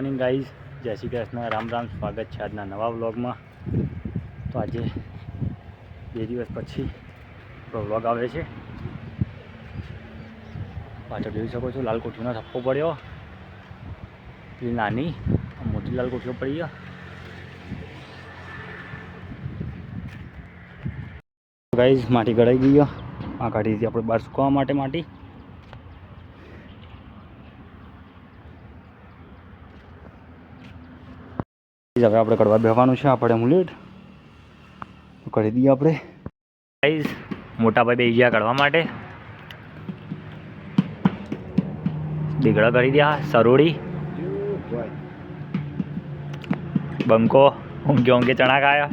Morning guys જય શ્રી કૃષ્ણ. રામ રામ. સ્વાગત છે આજના નવા વ્લોગમાં. તો આજે બે દિવસ પછી આપણો વ્લોગ આવે છે. પાછળ જોઈ શકો છો લાલ કોઠીનો થપ્પો પડ્યો. પેલી નાની, મોટી લાલ કોઠીઓ પડી ગયો. ગાઈઝ માટી ગળાઈ ગઈ આ કાઢી આપણે બહાર સુકવા માટે માટી. હવે આપણે કડવા બેસવાનું છે. આપણે મુલેટ કરી દઈએ આપણે. ગાઈઝ મોટાભાઈ બેસી ગયા કરવા માટે. દીગડા કરી દયા સરોડી બંકો ઊંઘે ઊંઘે ચણા ખાયા.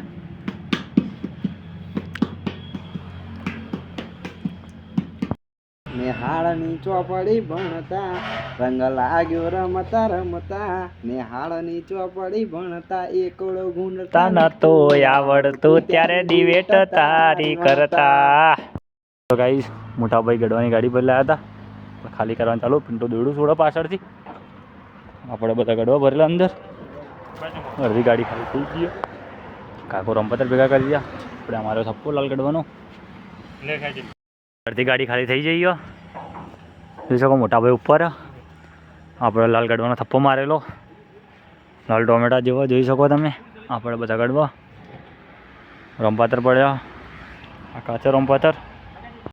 નેહાળની ચોપડી ભણતા રંગ લાગ્યો રમતા રમતા નેહાળની ચોપડી ભણતા એકડો ગુણતા તાના તો આવડતું ત્યારે દિવેટ તારી કરતા. તો ગાઈસ મોટા ભાઈ ગડવાની ગાડી પર લાયા હતા. પણ ખાલી કરવાનું ચાલુ પિન્ટો દોડું છોડો પાછળથી. આપણે બધા ગડવા ભરેલા અંદર. અડધી ગાડી ખાલી થઈ ગઈ કાકો રમપતર ભેગા કરી દીધા આપણે અમારો સપ્પો લાલ ગડવાનો અડધી ગાડી ખાલી થઈ જઈ ગયો જોઈ શકો મોટા ભાઈ ઉપર. આપણે લાલ ગડવાનો થપ્પો મારેલો. લાલ ટોમેટા જેવો જોઈ શકો તમે. આપણે બધા ગડવા. રમપાતર પડ્યા. આ કાચો રંપાતર